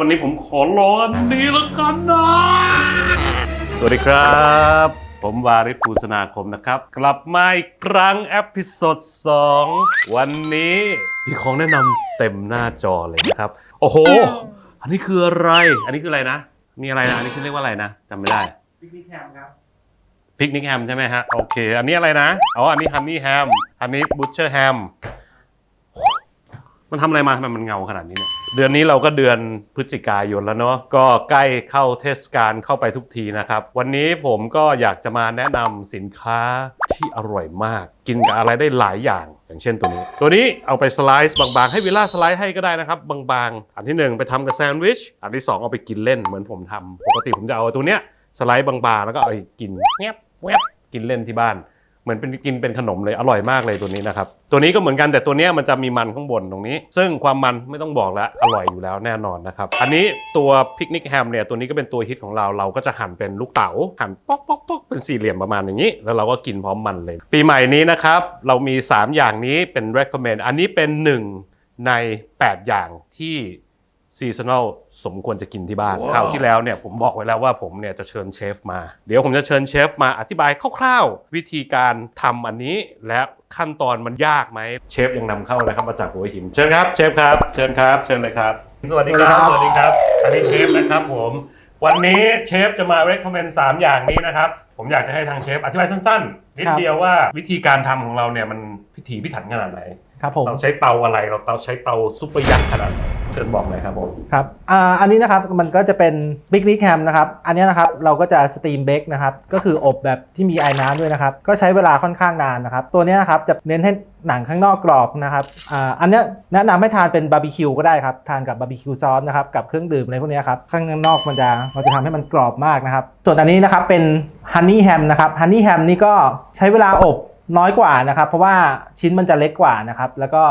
วันนี้ผมขอร้อนนี้แล้วกันนะ สวัสดีครับ ผมวาริศภูสนาคมนะครับ กลับมาอีกครั้งเอพิโซด2วันนี้พี่ของแนะนำเต็มหน้าจอเลยนะครับ โอ้โห อันนี้คืออะไร อันนี้คืออะไรนะ มีอะไรนะ อันนี้คือเรียกว่าอะไรนะจำไม่ได้พิกนิกแฮมครับพิกนิกแฮมใช่ไหมฮะ โอเค อันนี้อะไรนะ อ๋อ อันนี้ฮันนี่แฮม อันนี้บูชเชอร์แฮม มันทำอะไรมาทำไมมันเงาขนาดนี้เนี่ย เดือนนี้เราก็เดือนพฤศจิกายนแล้วเนาะ ก็ใกล้เข้าเทศกาลเข้าไปทุกทีนะครับ วันนี้ผมก็อยากจะมาแนะนำสินค้าที่อร่อยมาก กินกับอะไรได้หลายอย่าง อย่างเช่นตัวนี้ ตัวนี้เอาไปสไลซ์บางๆ ให้วิลล่าสไลซ์ให้ก็ได้นะครับ บางๆ อันที่หนึ่งไปทำกับแซนด์วิช อันที่สองเอาไปกินเล่นเหมือนผมทำปกติผมจะเอาตัวเนี้ยสไลด์บางๆ แล้วก็เอาไปกินแงบแวบกินเล่นที่บ้าน เหมือนเป็นกินเป็นขนมเลยอร่อยมากเลยตัวนี้นะครับ ตัวนี้ก็เหมือนกันแต่ตัวนี้มันจะมีมันข้างบนตรงนี้ ซึ่งความมันไม่ต้องบอกแล้วอร่อยอยู่แล้วแน่นอนนะครับ อันนี้ตัวพิกนิกแฮมเนี่ยตัวนี้ก็เป็นตัวฮิตของเราเราก็จะหั่นเป็นลูกเต๋าหั่นป๊อกป๊อกป๊อกเป็นสี่เหลี่ยมประมาณอย่างนี้ แล้วเราก็กินพร้อมมันเลย ปีใหม่นี้นะครับเรามี 3 อย่างนี้เป็น recommend อันนี้เป็น 1 ใน 8 อย่างที่ ซีซันอลสมควรจะกินที่บ้านคราวที่แล้วเนี่ยผมบอกไว้แล้วว่าผมเนี่ยจะเชิญเชฟมา เดี๋ยวผมจะเชิญเชฟมาอธิบายคร่าวๆ วิธีการทำอันนี้และขั้นตอนมันยากไหมเชฟยังนำเข้านะครับมาจากหัวหินเชิญครับเชฟครับเชิญครับ เชิญเลยครับ สวัสดีครับสวัสดีครับอันนี้เชฟนะครับผมวันนี้เชฟจะมา recommend 3 อย่างนี้นะครับ ผมอยากจะให้ทางเชฟอธิบายสั้นๆนิดครับเดียวว่าวิธีการทำของเราเนี่ยมันพิถีพิถันขนาดไหน ครับผมเราใช้เตาอะไรเราเตาใช้เตาซุปเปอร์ยักษ์ขนาดไหนเชิญบอกหน่อยครับผมครับอ่าอันนี้นะครับมันก็จะเป็นพิกนิกแฮมนะครับอันนี้นะครับเราก็จะสตรีมเบคนะครับก็คืออบแบบที่มีไอ้น้ำด้วยนะครับก็ใช้เวลาค่อนข้างนานนะครับตัวเนี้ยนะครับจะเน้นให้หนังข้างนอกกรอบนะครับอ่าอันเนี้ยแนะนำให้ทานเป็นบาร์บีคิวก็ได้ครับทานกับบาร์บีคิวซอสนะครับกับเครื่องดื่มอะไรพวกเนี้ยครับข้างนอกมันจะมันจะทำให้มันกรอบมากนะครับส่วนอันนี้นะครับเป็นฮันนี่แฮมนะครับฮันนี่แฮมนี่ก็ใช้เวลาอบ น้อยกว่านะครับ เพราะว่าชิ้นมันจะเล็กกว่านะครับ แล้วก็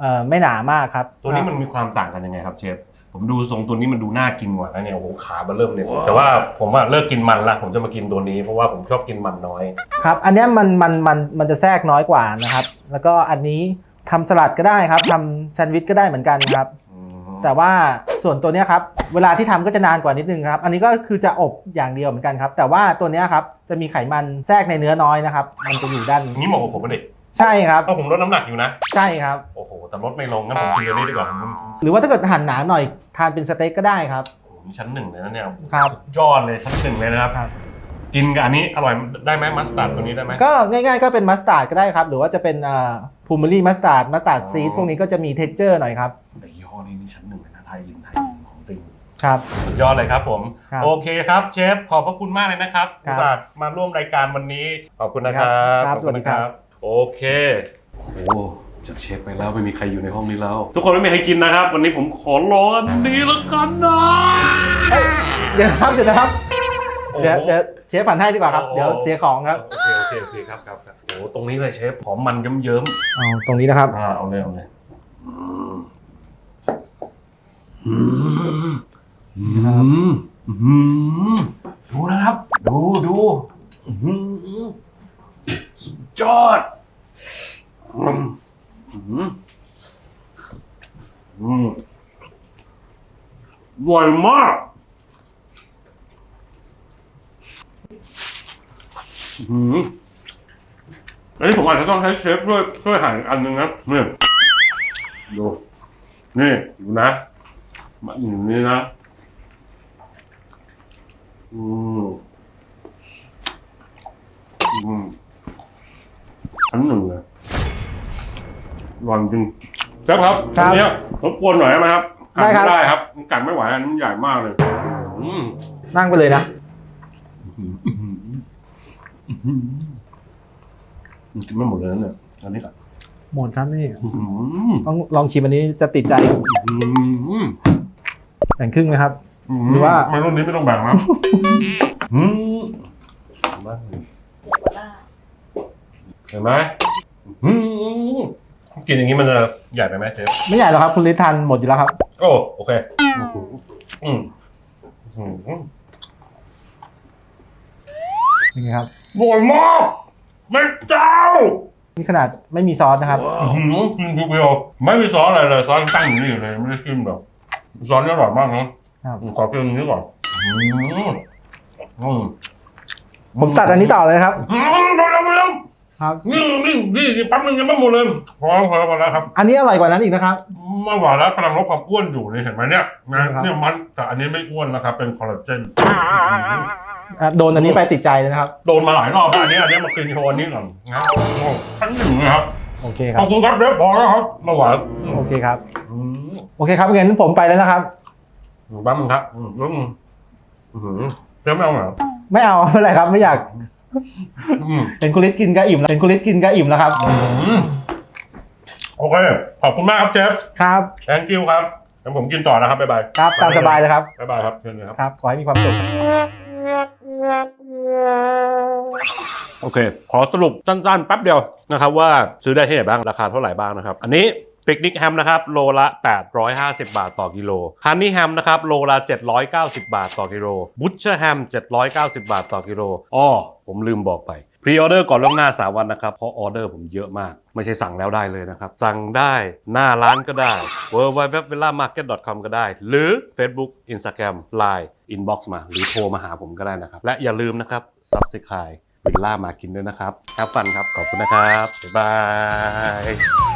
เอ่อไม่หนามากครับ ตัวนี้มันมีความต่างกันยังไงครับเชฟ ผมดูทรงตัวนี้มันดูน่ากินกว่านะเนี่ยโอ้โหขาเบอร์เริ่มเลยแต่ว่าผมว่าเลิกกินมันละผมจะมากินตัวนี้เพราะว่าผมชอบกินมันน้อย ครับ อันเนี้ยมันมันมันมันจะแทรกน้อยกว่านะครับ แล้วก็อันนี้ทำสลัดก็ได้ครับทำแซนด์วิชก็ได้เหมือนกันครับอืม แต่ว่าส่วนตัวเนี้ยครับเวลาที่ทำก็จะนานกว่านิดนึงครับ อันนี้ก็คือจะอบอย่างเดียวเหมือนกันครับ แต่ว่าตัวเนี้ยครับจะมีไขมันแทรกในเนื้อน้อยนะครับ มันจะอยู่ด้านนี่เหมาะกับผมปะเด็กใช่ครับเพราะผมลดน้ำหนักอยู่นะ ใช่ครับ โอ้โห แต่ลดไม่ลงงั้นผมกินตัวนี้ดีกว่าผมหรือว่าถ้าเกิดหั่นหนาหน่อยทานเป็นสเต็กก็ได้ครับโอ้โหนี่ชั้นหนึ่งเลยนะเนี่ยครับสุดยอดเลยชั้นหนึ่งเลยนะครับครับ กินกับอันนี้อร่อยได้ไหมมัสตาร์ดตัวนี้ได้ไหมก็ง่ายๆก็เป็นมัสตาร์ดก็ได้ครับ หรือว่าจะเป็นอ่าพูมิลี่มัสตาร์ดมัสตาร์ดซีดอ๋อพวกนี้ก็จะมีเท็กเจอร์หน่อยครับ แต่ยี่ห้อนี้นี่ชั้นหนึ่งเลยนะไทยอินไทยอินของจริงครับ สุดยอดเลยครับผม ครับโอเคครับ เชฟขอบพระคุณมากเลยนะครับครับอุตส่าห์มาร่วมรายการวันนี้ ขอบคุณนะครับครับขอบคุณนะสวัสดีครับ โอเค โอ้จากเชฟไปแล้วไม่มีใครอยู่ในห้องนี้แล้ว ทุกคนไม่มีใครกินนะครับ วันนี้ผมขอร้อนนี้แล้วกันนะเอ้ยเดี๋ยวนะครับเดี๋ยวนะครับโอ้โห เดี๋ยวเดี๋ยวเชฟฝันให้ดีกว่าครับเดี๋ยวเสียของครับโอเคโอเคโอเคครับครับครับโอ้ตรงนี้เลยเชฟหอมมันเยิ้มเอาตรงนี้นะครับๆอ่าเอาเลยเอาเลยอืม อืมอืมอืมดูนะครับ ดูดูอื้อหือสุดยอดอืมอืมอืมอร่อยมากอืมอันนี้ผมอาจจะต้องให้เชฟช่วยช่วยหั่นอีกอันหนึงนะนี่ดูนี่ดูนะ มาอย่างนี้นะ อืมอืมอันหนึ่งเลยอร่อยจริงเชฟครับครับ อันเนี้ยรบกวนหน่อยได้ไหมครับได้ครับหั่นม่ได้ครับมันกัดไม่ไหวอันนี้มันใหญ่มากเลยอืมนั่งไปเลยนะ มันกินไม่หมดเลยนะเนี่ยอันนี้ก่อนหมดครับนี่ อืมต้องลองชิมอันนี้จะติดใจ อืมแบ่งครึ่งนะครับอืมหรือว่า ไม่รุ่นนี้ไม่ต้องแบ่งนะอืมเห็นไหมอืมกินอย่างนี้มันจะใหญ่ไปไหมเชฟไม่ใหญ่หรอกครับ คุณลิททานหมดอยู่แล้วครับ โอ้โอเค อืมอืมนี่ครับอร่อยมากแม่เจ้า นี่ขนาดไม่มีซอสนะครับ อื้อหือกินทีเดียวไม่มีซอสอะไรเลยซอสตั้งอยู่นี่อยู่เลยไม่ได้ชิมหรอก ซอสนี่อร่อยมากนะครับ ขอกินอันนี้ก่อนอืมอืมผมตัดอันนี้ต่อเลยครับอืมพอแล้วพอแล้วครับ นี่นี่นี่นี่แป๊บนึงยังไม่หมดเลยพอพอแล้วพอแล้วครับอันนี้อร่อยกว่านั้นอีกนะครับ ไม่หวานแล้วกำลังลดความอ้วนอยู่นี่เห็นไหมเนี่ยนะครับ เนี่ยมันแต่อันนี้ไม่อ้วนนะครับ เป็นคอลลาเจนอะโดนอันนี้ไปติดใจเลยนะครับ โดนมาหลายรอบแล้วอันนี้อันนี้มากินโชว์อันนี้ก่อนนะโอ้ชั้นหนึ่งนะครับโอเคคขรัอบบคุณครับเดี๋ยวพอแล้วครับมาหวานโอเคครับ อืม โอเคครับงั้นผมไปแล้วนะครับแป๊บนึงครับอืมอืมอืมเดี๋ยวไม่เอาเหรอไม่เอา ไม่เป็นไรครับ ไม่อยากอืมเป็นกุลิสกินก็อิ่มแล้วเป็นกุลิสกินก็อิ่มแล้วครับ อืมโอเค ขอบคุณมากครับเชฟครับ thank you ครับเดี๋ยวผมกินต่อนะครับบ๊ายบายครับตามสบายเลยครับ บ๊ายบายครับเชิญเลยครับ ครับ ขอให้มีความสุข โอเค ขอสรุปสั้นๆแป๊บเดียวนะครับว่าซื้อได้ที่ไหนบ้าง ราคาเท่าไหร่บ้างนะครับ อันนี้ ปิกนิกแฮมนะครับโลละ 850 บาทต่อกิโลฮันนี่แฮมนะครับโลละ 790 บาทต่อกิโลบุชเชอร์แฮม 790 บาทต่อกิโลอ้อผมลืมบอกไปพรีออเดอร์ก่อนล่วงหน้า3วันนะครับ เพราะออเดอร์ผมเยอะมาก ไม่ใช่สั่งแล้วได้เลยนะครับ สั่งได้หน้าร้านก็ได้ w w w v i l l a m a r k e t c o m ก็ได้ หรือ Facebook Instagram Line Inbox มา หรือโทรมาหาผมก็ได้นะครับ และอย่าลืมนะครับ Subscribe วิลล่ามากินด้วยนะครับแฮปฟันครับ ขอบคุณนะครับ บ๊ายบาย